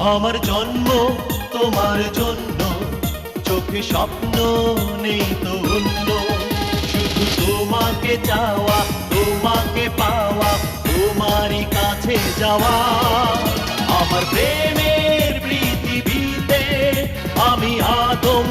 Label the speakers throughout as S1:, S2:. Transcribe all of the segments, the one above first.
S1: আমার জন্ম, তোমার জন্য। চোখে স্বপ্ন নেই তো অন্য। শুধু তোমাকে চাওয়া, তোমাকে পাওয়া, তোমারই কাছে যাওয়া। আমার প্রেমের পৃথিবীতে আমি আদম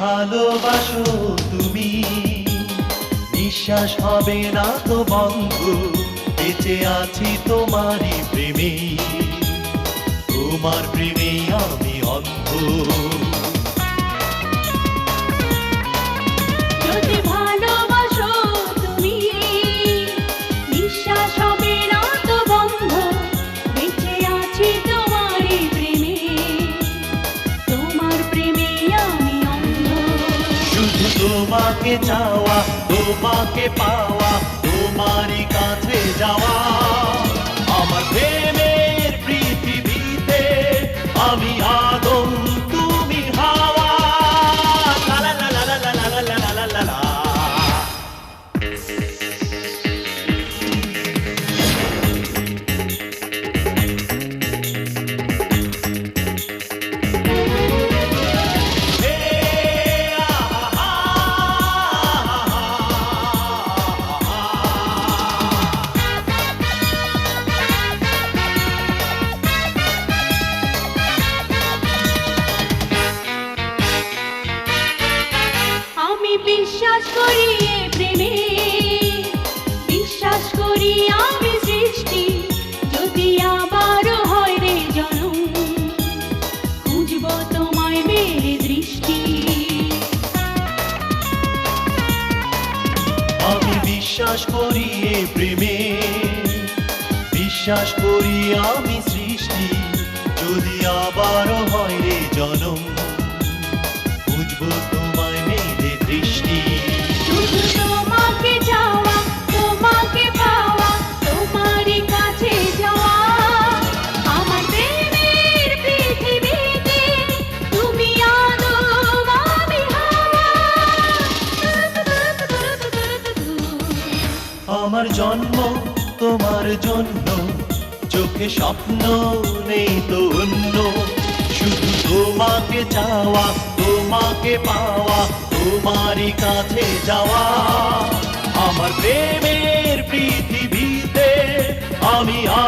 S1: ভালোবাসো তুমি। বিশ্বাস হবে না তো বন্ধু বেঁচে আছি তোমারই প্রেমে। তোমার প্রেমে আমি অন্ধ। তোমাকে চাওয়া তোমাকে পাওয়া তোমারই কাছে যাওয়া।
S2: বিশ্বাস করি হয় রে দৃষ্টি।
S1: আমি বিশ্বাস করি এ প্রেমে, বিশ্বাস করি আমি সৃষ্টি, যদি আবারও হয় রে জনম।
S2: আমার
S1: জন্ম, তোমার জন্য। চোখে স্বপ্ন নেই তো অন্য। শুধু তোমাকে চাওয়া, তোমাকে পাওয়া, তোমারই কাছে যাওয়া। আমার প্রেমের পৃথিবীতে আমি হা